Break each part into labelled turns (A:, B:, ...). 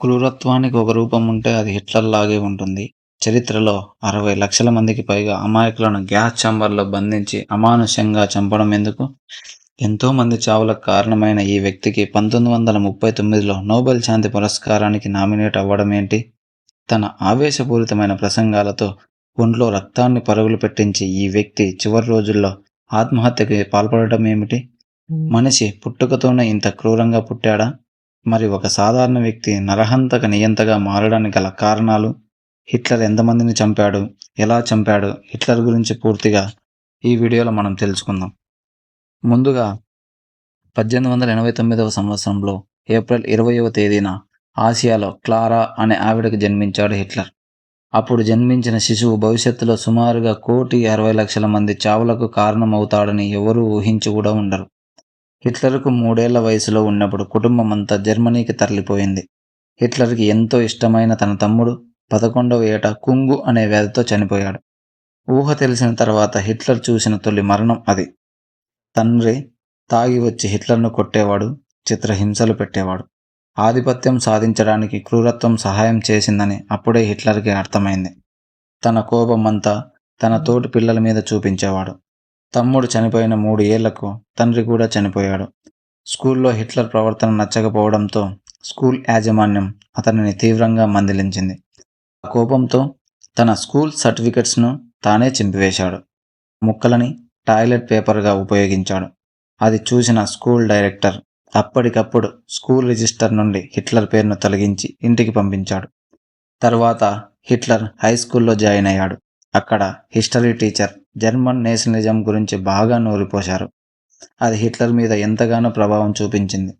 A: క్రూరత్వానికి ఒక రూపం ఉంటే అది హిట్లర్ లాగే ఉంటుంది. చరిత్రలో అరవై లక్షల మందికి పైగా అమాయకులను గ్యాస్ ఛాంబర్లో బంధించి అమానుష్యంగా చంపడం ఎందుకు? ఎంతో మంది చావులకు కారణమైన ఈ వ్యక్తికి పంతొమ్మిది వందల ముప్పై తొమ్మిదిలో నోబెల్ శాంతి పురస్కారానికి నామినేట్ అవ్వడం ఏంటి? తన ఆవేశపూరితమైన ప్రసంగాలతో ఒంట్లో రక్తాన్ని పరుగులు పెట్టించి ఈ వ్యక్తి చివరి రోజుల్లో ఆత్మహత్యకి పాల్పడటం ఏమిటి? మనిషి పుట్టుకతోనే ఇంత క్రూరంగా పుట్టాడా? మరి ఒక సాధారణ వ్యక్తి నరహంతక నియంతగా మారడానికి గల కారణాలు? హిట్లర్ ఎంతమందిని చంపాడు? ఎలా చంపాడు? హిట్లర్ గురించి పూర్తిగా ఈ వీడియోలో మనం తెలుసుకుందాం. ముందుగా పద్దెనిమిది వందల ఎనభై తొమ్మిదవ సంవత్సరంలో ఏప్రిల్ ఇరవయవ తేదీన ఆసియాలో క్లారా అనే ఆవిడకు జన్మించాడు హిట్లర్. అప్పుడు జన్మించిన శిశువు భవిష్యత్తులో సుమారుగా కోటి అరవై లక్షల మంది చావులకు కారణమవుతాడని ఎవరూ ఊహించి కూడా ఉండరు. హిట్లర్కు మూడేళ్ళ వయసులో ఉన్నప్పుడు కుటుంబం అంతా జర్మనీకి తరలిపోయింది. హిట్లర్కి ఎంతో ఇష్టమైన తన తమ్ముడు పదకొండవ ఏట కుంగు అనే వ్యాధితో చనిపోయాడు. ఊహ తెలిసిన తర్వాత హిట్లర్ చూసిన తొలి మరణం అది. తండ్రి తాగి వచ్చి హిట్లర్ను కొట్టేవాడు చిత్రహింసలు పెట్టేవాడు. ఆధిపత్యం సాధించడానికి క్రూరత్వం సహాయం చేసిందని అప్పుడే హిట్లర్కి అర్థమైంది. తన కోపం అంతా తన తోటి పిల్లల మీద చూపించేవాడు. తమ్ముడు చనిపోయిన మూడు ఏళ్ళకు తండ్రి కూడా చనిపోయాడు. స్కూల్లో హిట్లర్ ప్రవర్తన నచ్చకపోవడంతో స్కూల్ యాజమాన్యం అతనిని తీవ్రంగా మందలించింది. ఆ కోపంతో తన స్కూల్ సర్టిఫికెట్స్ను తానే చింపివేశాడు. ముక్కలని టాయిలెట్ పేపర్గా ఉపయోగించాడు. అది చూసిన స్కూల్ డైరెక్టర్ అప్పటికప్పుడు స్కూల్ రిజిస్టర్ నుండి హిట్లర్ పేరును తొలగించి ఇంటికి పంపించాడు. తర్వాత హిట్లర్ హై స్కూల్లో జాయిన్ అయ్యాడు. అక్కడ హిస్టరీ టీచర్ జర్మన్ నేషనలిజం గురించి బాగా నూరిపోశారు. అది హిట్లర్ మీద ఎంతగానో ప్రభావం చూపించింది.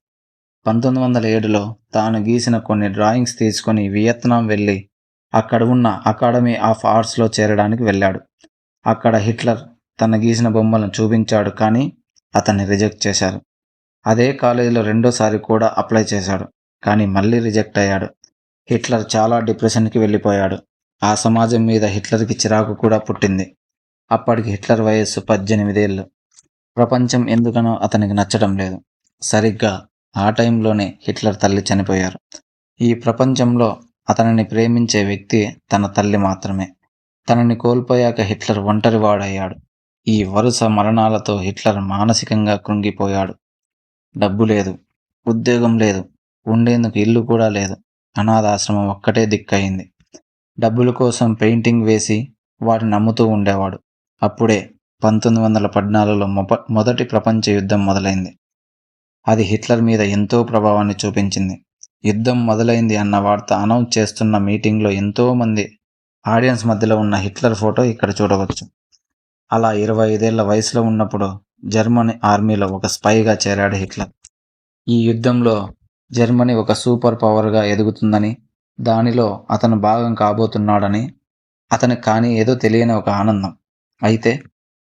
A: పంతొమ్మిది వందల ఏడులో తాను గీసిన కొన్ని డ్రాయింగ్స్ తీసుకొని వియత్నాం వెళ్ళి అక్కడ ఉన్న అకాడమీ ఆఫ్ ఆర్ట్స్లో చేరడానికి వెళ్ళాడు. అక్కడ హిట్లర్ తన గీసిన బొమ్మలను చూపించాడు కానీ అతన్ని రిజెక్ట్ చేశారు. అదే కాలేజీలో రెండోసారి కూడా అప్లై చేశాడు కానీ మళ్ళీ రిజెక్ట్ అయ్యాడు. హిట్లర్ చాలా డిప్రెషన్కి వెళ్ళిపోయాడు. ఆ సమాజం మీద హిట్లర్కి చిరాకు కూడా పుట్టింది. అప్పటికి హిట్లర్ వయస్సు పద్దెనిమిదేళ్ళు. ప్రపంచం ఎందుకనో అతనికి నచ్చడం లేదు. సరిగ్గా ఆ టైంలోనే హిట్లర్ తల్లి చనిపోయారు. ఈ ప్రపంచంలో అతనిని ప్రేమించే వ్యక్తి తన తల్లి మాత్రమే. తనని కోల్పోయాక హిట్లర్ ఒంటరివాడయ్యాడు ఈ వరుస మరణాలతో హిట్లర్ మానసికంగా కృంగిపోయాడు. డబ్బు లేదు ఉద్యోగం లేదు ఉండేందుకు ఇల్లు కూడా లేదు. అనాథాశ్రమం ఒక్కటే దిక్కయింది. డబ్బుల కోసం పెయింటింగ్ వేసి వాటిని నమ్ముతూ ఉండేవాడు. అప్పుడే పంతొమ్మిది వందల పద్నాలుగులో మొప మొదటి ప్రపంచ యుద్ధం మొదలైంది. అది హిట్లర్ మీద ఎంతో ప్రభావాన్ని చూపించింది. యుద్ధం మొదలైంది అన్న వార్త అనౌన్స్ చేస్తున్న మీటింగ్లో ఎంతోమంది ఆడియన్స్ మధ్యలో ఉన్న హిట్లర్ ఫోటో ఇక్కడ చూడవచ్చు. అలా ఇరవై ఐదేళ్ళ వయసులో ఉన్నప్పుడు జర్మనీ ఆర్మీలో ఒక స్పైగా చేరాడు హిట్లర్. ఈ యుద్ధంలో జర్మనీ ఒక సూపర్ పవర్గా ఎదుగుతుందని దానిలో అతను భాగం కాబోతున్నాడని అతనికి కానీ ఏదో తెలియని ఒక ఆనందం. అయితే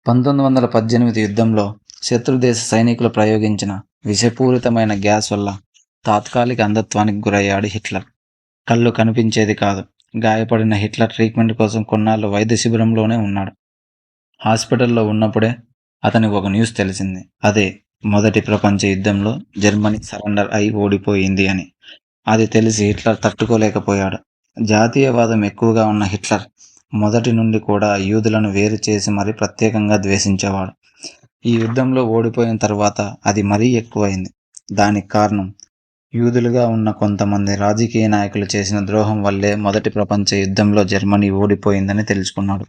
A: పంతొమ్మిది వందల పద్దెనిమిది యుద్ధంలో శత్రుదేశ సైనికులు ప్రయోగించిన విషపూరితమైన గ్యాస్ వల్ల తాత్కాలిక అంధత్వానికి గురయ్యాడు హిట్లర్. కళ్ళు కనిపించేది కాదు. గాయపడిన హిట్లర్ ట్రీట్మెంట్ కోసం కొన్నాళ్ళు వైద్య శిబిరంలోనే ఉన్నాడు. హాస్పిటల్లో ఉన్నప్పుడే అతనికి ఒక న్యూస్ తెలిసింది. అదే మొదటి ప్రపంచ యుద్ధంలో జర్మనీ సరెండర్ అయి ఓడిపోయింది అని. అది తెలిసి హిట్లర్ తట్టుకోలేకపోయాడు. జాతీయవాదం ఎక్కువగా ఉన్న హిట్లర్ మొదటి నుండి కూడా యూదులను వేరు చేసి మరీ ప్రత్యేకంగా ద్వేషించేవాడు. ఈ యుద్ధంలో ఓడిపోయిన తర్వాత అది మరీ ఎక్కువైంది. దానికి కారణం యూదులుగా ఉన్న కొంతమంది రాజకీయ నాయకులు చేసిన ద్రోహం వల్లే మొదటి ప్రపంచ యుద్ధంలో జర్మనీ ఓడిపోయిందని తెలుసుకున్నాడు.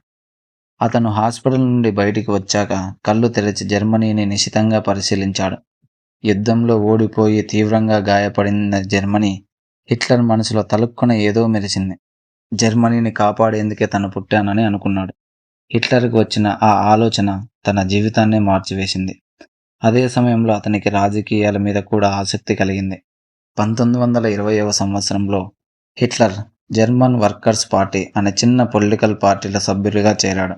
A: అతను హాస్పిటల్ నుండి బయటికి వచ్చాక కళ్ళు తెరిచి జర్మనీని నిశితంగా పరిశీలించాడు. యుద్ధంలో ఓడిపోయి తీవ్రంగా గాయపడిన జర్మనీ హిట్లర్ మనసులో తలుక్కున ఏదో మెరిసింది. జర్మనీని కాపాడేందుకే తను పుట్టానని అనుకున్నాడు. హిట్లర్కి వచ్చిన ఆ ఆలోచన తన జీవితాన్నే మార్చివేసింది. అదే సమయంలో అతనికి రాజకీయాల మీద కూడా ఆసక్తి కలిగింది. పంతొమ్మిది వందల ఇరవైవ సంవత్సరంలో హిట్లర్ జర్మన్ వర్కర్స్ పార్టీ అనే చిన్న పొలిటికల్ పార్టీల సభ్యుడిగా చేరాడు.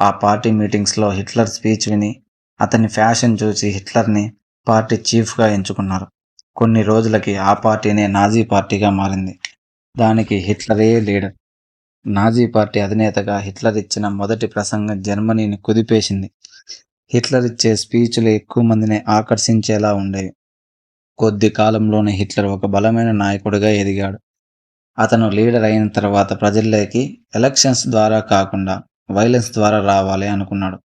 A: ఆ పార్టీ మీటింగ్స్లో హిట్లర్ స్పీచ్ విని అతని ఫ్యాషన్ చూసి హిట్లర్ని పార్టీ చీఫ్గా ఎంచుకున్నారు. కొన్ని రోజులకి ఆ పార్టీనే నాజీ పార్టీగా మారింది. దానికి హిట్లరే లీడర్. నాజీ పార్టీ అధినేతగా హిట్లర్ ఇచ్చిన మొదటి ప్రసంగం జర్మనీని కుదిపేసింది. హిట్లర్ ఇచ్చే స్పీచ్లు ఎక్కువ మందిని ఆకర్షించేలా ఉండేవి. కొద్ది కాలంలోనే హిట్లర్ ఒక బలమైన నాయకుడిగా ఎదిగాడు. అతను లీడర్ అయిన తర్వాత ప్రజల్లోకి ఎలక్షన్స్ ద్వారా కాకుండా వైలెన్స్ ద్వారా రావాలి అనుకున్నాడు.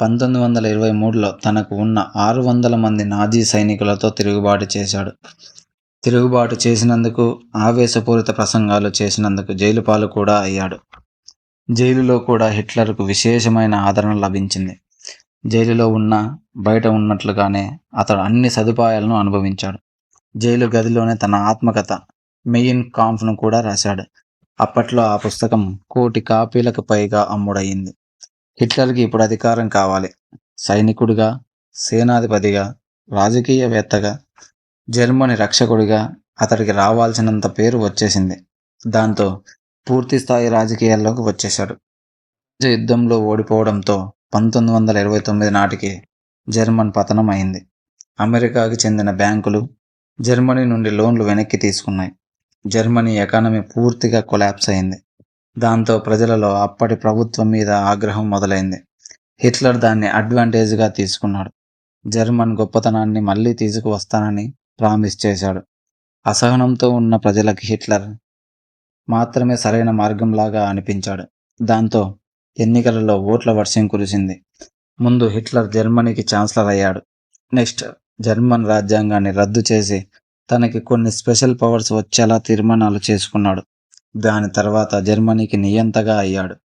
A: పంతొమ్మిది వందల ఇరవై మూడులో తనకు ఉన్న ఆరు వందల మంది నాజీ సైనికులతో తిరుగుబాటు చేశాడు. తిరుగుబాటు చేసినందుకు ఆవేశపూరిత ప్రసంగాలు చేసినందుకు జైలు పాలు కూడా అయ్యాడు. జైలులో కూడా హిట్లర్కు విశేషమైన ఆదరణ లభించింది. జైలులో ఉన్న బయట ఉన్నట్లుగానే అతడు అన్ని సదుపాయాలను అనుభవించాడు. జైలు గదిలోనే తన ఆత్మకథ మెయిన్ కాంఫ్ను కూడా రాశాడు. అప్పట్లో ఆ పుస్తకం కోటి కాపీలకు పైగా అమ్ముడయ్యింది హిట్లర్కి ఇప్పుడు అధికారం కావాలి. సైనికుడిగా సేనాధిపతిగా రాజకీయవేత్తగా జర్మనీ రక్షకుడిగా అతడికి రావాల్సినంత పేరు వచ్చేసింది. దాంతో పూర్తి స్థాయి రాజకీయాల్లోకి వచ్చేశాడు. యుద్ధంలో ఓడిపోవడంతో పంతొమ్మిది వందల ఇరవై తొమ్మిది నాటికి జర్మన్ పతనం అయింది. అమెరికాకి చెందిన బ్యాంకులు జర్మనీ నుండి లోన్లు వెనక్కి తీసుకున్నాయి. జర్మనీ ఎకానమీ పూర్తిగా కొలాప్స్ అయింది. దాంతో ప్రజలలో అప్పటి ప్రభుత్వం మీద ఆగ్రహం మొదలైంది. హిట్లర్ దాన్ని అడ్వాంటేజ్గా తీసుకున్నాడు. జర్మన్ గొప్పతనాన్ని మళ్ళీ తీసుకువస్తానని ప్రామిస్ చేశాడు. అసహనంతో ఉన్న ప్రజలకి హిట్లర్ మాత్రమే సరైన మార్గంలాగా అనిపించాడు. దాంతో ఎన్నికలలో ఓట్ల వర్షం కురిసింది. ముందు హిట్లర్ జర్మనీకి ఛాన్సలర్ అయ్యాడు. నెక్స్ట్ జర్మన్ రాజ్యాంగాన్ని రద్దు చేసి తనకి కొన్ని స్పెషల్ పవర్స్ వచ్చేలా తీర్మానాలు చేసుకున్నాడు. దాని తర్వాత జర్మనీకి నియంతగా అయ్యాడు.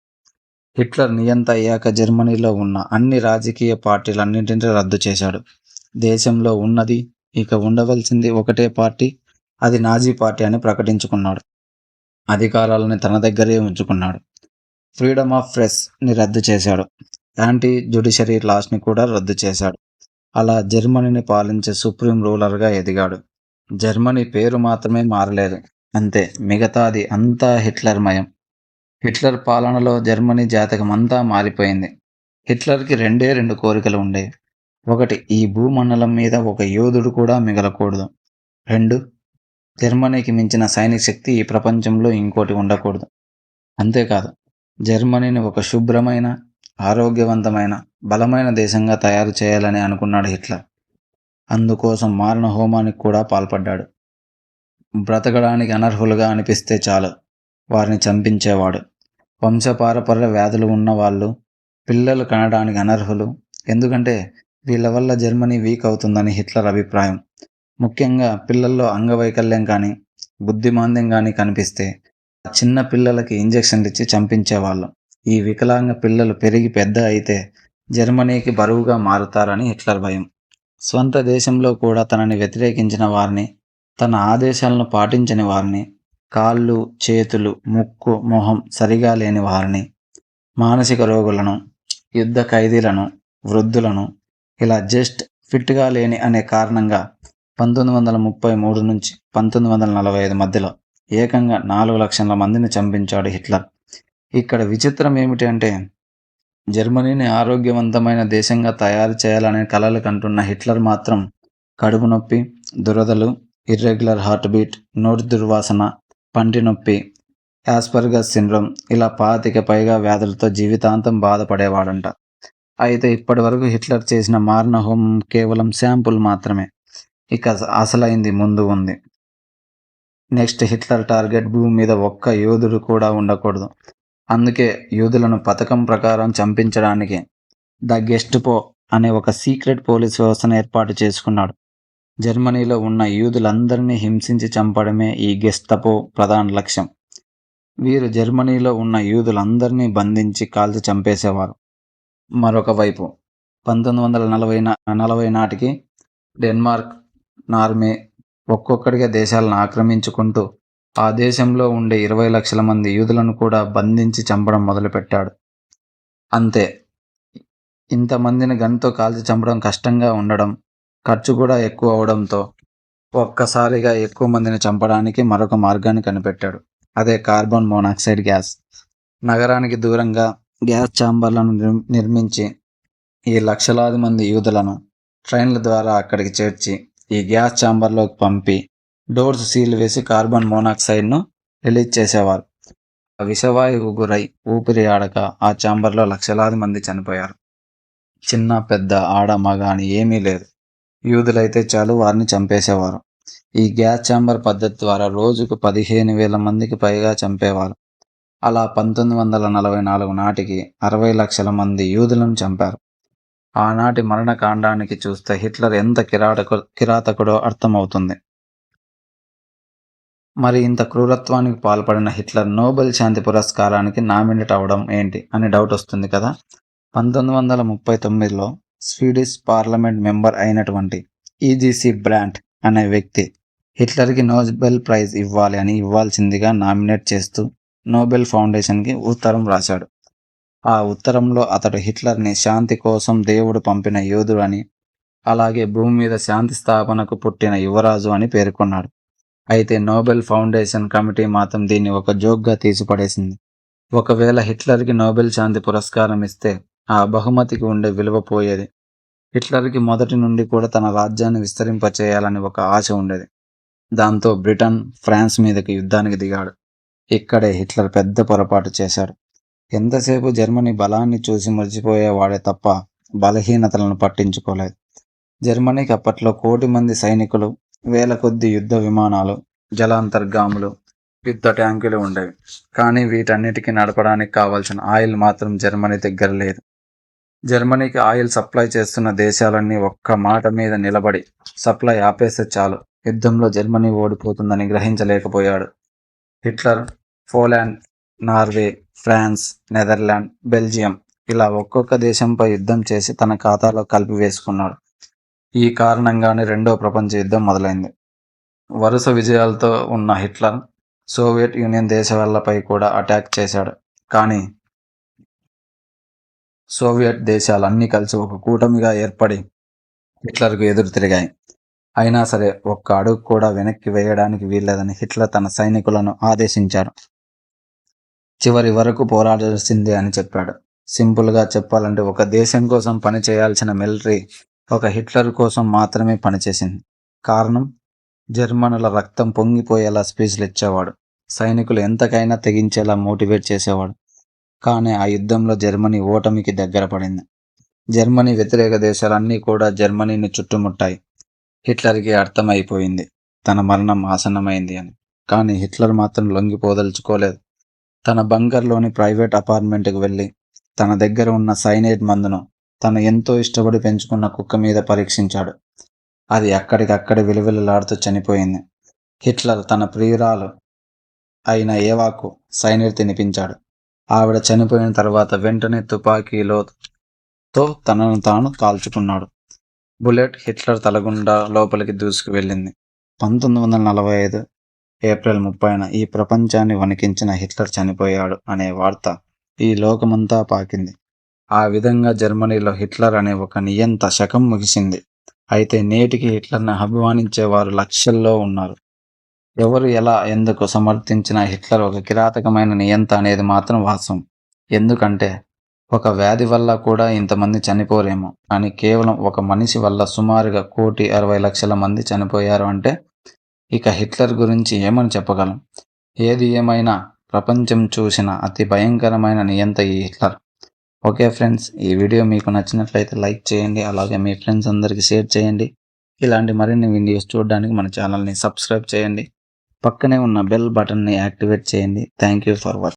A: హిట్లర్ నియంత అయ్యాక జర్మనీలో ఉన్న అన్ని రాజకీయ పార్టీలన్నింటినీ రద్దు చేశాడు. దేశంలో ఉన్నది ఇక ఉండవలసింది ఒకటే పార్టీ అది నాజీ పార్టీ అని ప్రకటించుకున్నాడు. అధికారాలను తన దగ్గరే ఉంచుకున్నాడు. ఫ్రీడమ్ ఆఫ్ ప్రెస్ని రద్దు చేశాడు. యాంటీ జుడిషరీ లాస్ని కూడా రద్దు చేశాడు. అలా జర్మనీని పాలించే సుప్రీం రూలర్గా ఎదిగాడు. జర్మనీ పేరు మాత్రమే మారలేదు. అంతే మిగతాది అంతా హిట్లర్ మయం హిట్లర్ పాలనలో జర్మనీ జాతకం అంతా మారిపోయింది. హిట్లర్కి రెండే రెండు కోరికలు ఉండేవి ఒకటి ఈ భూమండలం మీద ఒక యోధుడు కూడా మిగలకూడదు. రెండు జర్మనీకి మించిన సైనిక శక్తి ఈ ప్రపంచంలో ఇంకోటి ఉండకూడదు. అంతేకాదు జర్మనీని ఒక శుభ్రమైన ఆరోగ్యవంతమైన బలమైన దేశంగా తయారు చేయాలని అనుకున్నాడు హిట్లర్. అందుకోసం మారణ హోమానికి కూడా పాల్పడ్డాడు. బ్రతకడానికి అనర్హులుగా అనిపిస్తే చాలు. వారిని చంపించేవాడు. వంశపారపర్య వ్యాధులు ఉన్న వాళ్ళు పిల్లలు కనడానికి అనర్హులు. ఎందుకంటే వీళ్ళ వల్ల జర్మనీ వీక్ అవుతుందని హిట్లర్ అభిప్రాయం. ముఖ్యంగా పిల్లల్లో అంగవైకల్యం కానీ బుద్ధిమాంద్యం కానీ కనిపిస్తే చిన్న పిల్లలకి ఇంజెక్షన్లు ఇచ్చి చంపించేవాళ్ళు. ఈ వికలాంగ పిల్లలు పెరిగి పెద్ద అయితే జర్మనీకి బరువుగా మారుతారని హిట్లర్ భయం. స్వంత దేశంలో కూడా తనని వ్యతిరేకించిన వారిని తన ఆదేశాలను పాటించని వారిని కాళ్ళు చేతులు ముక్కు మొహం సరిగా లేని వారిని మానసిక రోగులను యుద్ధ ఖైదీలను వృద్ధులను ఇలా జస్ట్ ఫిట్గా లేని అనే కారణంగా పంతొమ్మిది వందల ముప్పై మూడు నుంచి పంతొమ్మిది వందల నలభై ఐదు మధ్యలో ఏకంగా నాలుగు లక్షల మందిని చంపించాడు హిట్లర్. ఇక్కడ విచిత్రం ఏమిటి అంటే జర్మనీని ఆరోగ్యవంతమైన దేశంగా తయారు చేయాలనే కలలు కంటున్న హిట్లర్ మాత్రం కడుపు నొప్పి దురదలు ఇర్రెగ్యులర్ హార్ట్ బీట్ నోటి దుర్వాసన పంటి నొప్పి యాస్పర్గస్ సిండ్రోమ్ ఇలా పాతిక పైగా వ్యాధులతో జీవితాంతం బాధపడేవాడంట. అయితే ఇప్పటి వరకు హిట్లర్ చేసిన మారణ హోమం కేవలం శాంపుల్ మాత్రమే. ఇక అసలైంది ముందు ఉంది. నెక్స్ట్ హిట్లర్ టార్గెట్ భూమి మీద ఒక్క యోధుడు కూడా ఉండకూడదు. అందుకే యూదులను పథకం ప్రకారం చంపించడానికి ద గెస్ట్ పో అనే ఒక సీక్రెట్ పోలీస్ వ్యవస్థను ఏర్పాటు చేసుకున్నాడు. జర్మనీలో ఉన్న యూదులందరినీ హింసించి చంపడమే ఈ గెస్తపో ప్రధాన లక్ష్యం. వీరు జర్మనీలో ఉన్న యూదులందరినీ బంధించి కాల్చి చంపేసేవారు. మరొక వైపు. పంతొమ్మిది వందల నలభై నలభై నాటికి డెన్మార్క్ నార్మే ఒక్కొక్కడిగా దేశాలను ఆక్రమించుకుంటూ ఆ దేశంలో ఉండే ఇరవై లక్షల మంది యూదులను కూడా బంధించి చంపడం మొదలుపెట్టాడు. అంతే. ఇంతమందిని గన్తో కాల్చి చంపడం కష్టంగా ఉండడం ఖర్చు కూడా ఎక్కువ అవడంతో ఒక్కసారిగా ఎక్కువ మందిని చంపడానికి మరొక మార్గాన్ని కనిపెట్టాడు. అదే కార్బన్ మోనాక్సైడ్ గ్యాస్. నగరానికి దూరంగా గ్యాస్ ఛాంబర్లను నిర్మించి ఈ లక్షలాది మంది యూదులను ట్రైన్ల ద్వారా అక్కడికి చేర్చి ఈ గ్యాస్ ఛాంబర్లోకి పంపి డోర్స్ సీల్ వేసి కార్బన్ మోనాక్సైడ్ను రిలీజ్ చేసేవారు. విషవాయువు గురై ఊపిరి ఆడక ఆ ఛాంబర్లో లక్షలాది మంది చనిపోయారు. చిన్న పెద్ద ఆడ మగ అని ఏమీ లేదు. యూదులైతే చాలు వారిని చంపేసేవారు. ఈ గ్యాస్ ఛాంబర్ పద్ధతి ద్వారా రోజుకు పదిహేను వేల మందికి పైగా చంపేవారు. అలా పంతొమ్మిది వందల నలభై నాలుగు నాటికి అరవై లక్షల మంది యూదులను చంపారు. ఆనాటి మరణకాండానికి చూస్తే హిట్లర్ ఎంత కిరాటకు కిరాతకుడో అర్థమవుతుంది. మరి ఇంత క్రూరత్వానికి పాల్పడిన హిట్లర్ నోబెల్ శాంతి పురస్కారానికి నామినేట్ అవడం ఏంటి అని డౌట్ వస్తుంది కదా. పంతొమ్మిది వందల ముప్పై తొమ్మిదిలో స్వీడిష్ పార్లమెంట్ మెంబర్ అయినటువంటి ఈజీసీ బ్రాంట్ అనే వ్యక్తి హిట్లర్కి నోబెల్ ప్రైజ్ ఇవ్వాలి అని ఇవ్వాల్సిందిగా నామినేట్ చేస్తూ నోబెల్ ఫౌండేషన్కి ఉత్తరం రాశాడు. ఆ ఉత్తరంలో అతడు హిట్లర్ని శాంతి కోసం దేవుడు పంపిన యోధుడు అని అలాగే భూమి మీద శాంతి స్థాపనకు పుట్టిన యువరాజు అని పేర్కొన్నాడు. అయితే నోబెల్ ఫౌండేషన్ కమిటీ మాత్రం దీన్ని ఒక జోక్గా తీసిపడేసింది. ఒకవేళ హిట్లర్కి నోబెల్ శాంతి పురస్కారం ఇస్తే ఆ బహుమతికి ఉండే విలువ పోయేది. హిట్లర్కి మొదటి నుండి కూడా తన రాజ్యాన్ని విస్తరింపచేయాలని ఒక ఆశ ఉండేది. దాంతో బ్రిటన్ ఫ్రాన్స్ మీదకి యుద్ధానికి దిగాడు. ఇక్కడే హిట్లర్ పెద్ద పొరపాటు చేశాడు. ఎంతసేపు జర్మనీ బలాన్ని చూసి మర్చిపోయేవాడే తప్ప బలహీనతలను పట్టించుకోలేదు. జర్మనీకి అప్పట్లో కోటి మంది సైనికులు వేల కొద్ది యుద్ధ విమానాలు జలాంతర్గాములు యుద్ధ ట్యాంకులు ఉండేవి. కానీ వీటన్నిటికీ నడపడానికి కావాల్సిన ఆయిల్ మాత్రం జర్మనీ దగ్గర లేదు. జర్మనీకి ఆయిల్ సప్లై చేస్తున్న దేశాలన్నీ ఒక్క మాట మీద నిలబడి సప్లై ఆపేస్తే చాలు. యుద్ధంలో జర్మనీ ఓడిపోతుందని గ్రహించలేకపోయాడు. Hitler Poland Norway France Netherland Belgium ఇలా ఒక్కొక్క దేశంపై యుద్ధం చేసి తన ఖాతాలో కలిపి వేసుకున్నాడు. ఈ కారణంగానే రెండో ప్రపంచ యుద్ధం మొదలైంది. వరుస విజయాలతో ఉన్న హిట్లర్ సోవియట్ యూనియన్ దేశాలపై కూడా అటాక్ చేశాడు. కానీ సోవియట్ దేశాలన్నీ కలిసి ఒక కూటమిగా ఏర్పడి హిట్లర్కు ఎదురు తిరిగాయి. అయినా సరే ఒక్క అడుగు కూడా వెనక్కి వేయడానికి వీల్లేదని హిట్లర్ తన సైనికులను ఆదేశించారు. చివరి వరకు పోరాడాల్సిందే అని చెప్పాడు. సింపుల్గా చెప్పాలంటే ఒక దేశం కోసం పని చేయాల్సిన మిలిటరీ ఒక హిట్లర్ కోసం మాత్రమే పనిచేసింది కారణం? జర్మనుల రక్తం పొంగిపోయేలా స్పీచ్లు ఇచ్చేవాడు. సైనికులు ఎంతకైనా తెగించేలా మోటివేట్ చేసేవాడు. కానీ ఆ యుద్ధంలో జర్మనీ ఓటమికి దగ్గర పడింది. జర్మనీ వ్యతిరేక దేశాలన్నీ కూడా జర్మనీని చుట్టుముట్టాయి. హిట్లర్కి అర్థమైపోయింది. తన మరణం ఆసన్నమైంది అని. కానీ హిట్లర్ మాత్రం లొంగిపోదలుచుకోలేదు. తన బంకర్లోని ప్రైవేట్ అపార్ట్మెంట్కి వెళ్ళి తన దగ్గర ఉన్న సైనైడ్ మందును తను ఎంతో ఇష్టపడి పెంచుకున్న కుక్క మీద పరీక్షించాడు. అది అక్కడికక్కడి విలువిలలాడుతూ చనిపోయింది. హిట్లర్ తన ప్రియురాలు అయిన ఏవాకు సైనైడ్ తినిపించాడు. ఆవిడ చనిపోయిన తర్వాత వెంటనే తుపాకీలో తో తనను తాను కాల్చుకున్నాడు. బుల్లెట్ హిట్లర్ తలగుండా లోపలికి దూసుకు వెళ్ళింది పంతొమ్మిది వందల నలభై ఐదు ఏప్రిల్ ముప్పైన ఈ ప్రపంచాన్ని వణికించిన హిట్లర్ చనిపోయాడు అనే వార్త ఈ లోకమంతా పాకింది. ఆ విధంగా జర్మనీలో హిట్లర్ అనే ఒక నియంత శకం ముగిసింది. అయితే నేటికి హిట్లర్ని అభిమానించే వారు లక్షల్లో ఉన్నారు. ఎవరు ఎలా ఎందుకు సమర్థించిన హిట్లర్ ఒక కిరాతకమైన నియంత అనేది మాత్రం వాస్తవం. ఎందుకంటే ఒక వ్యాధి వల్ల కూడా ఇంతమంది చనిపోరేమో. అని కేవలం ఒక మనిషి వల్ల సుమారుగా కోటి అరవై లక్షల మంది చనిపోయారు అంటే ఇక హిట్లర్ గురించి ఏమని చెప్పగలం? ఏది ఏమైనా ప్రపంచం చూసిన అతి భయంకరమైన నియంత ఈ హిట్లర్. ఓకే ఫ్రెండ్స్ ఈ వీడియో మీకు నచ్చినట్లయితే లైక్ చేయండి అలాగే మీ ఫ్రెండ్స్ అందరికీ షేర్ చేయండి. ఇలాంటి మరిన్ని వీడియోస్ చూడడానికి మన ఛానల్ని సబ్స్క్రైబ్ చేయండి. పక్కనే ఉన్న బెల్ బటన్ని యాక్టివేట్ చేయండి. Thank you for watching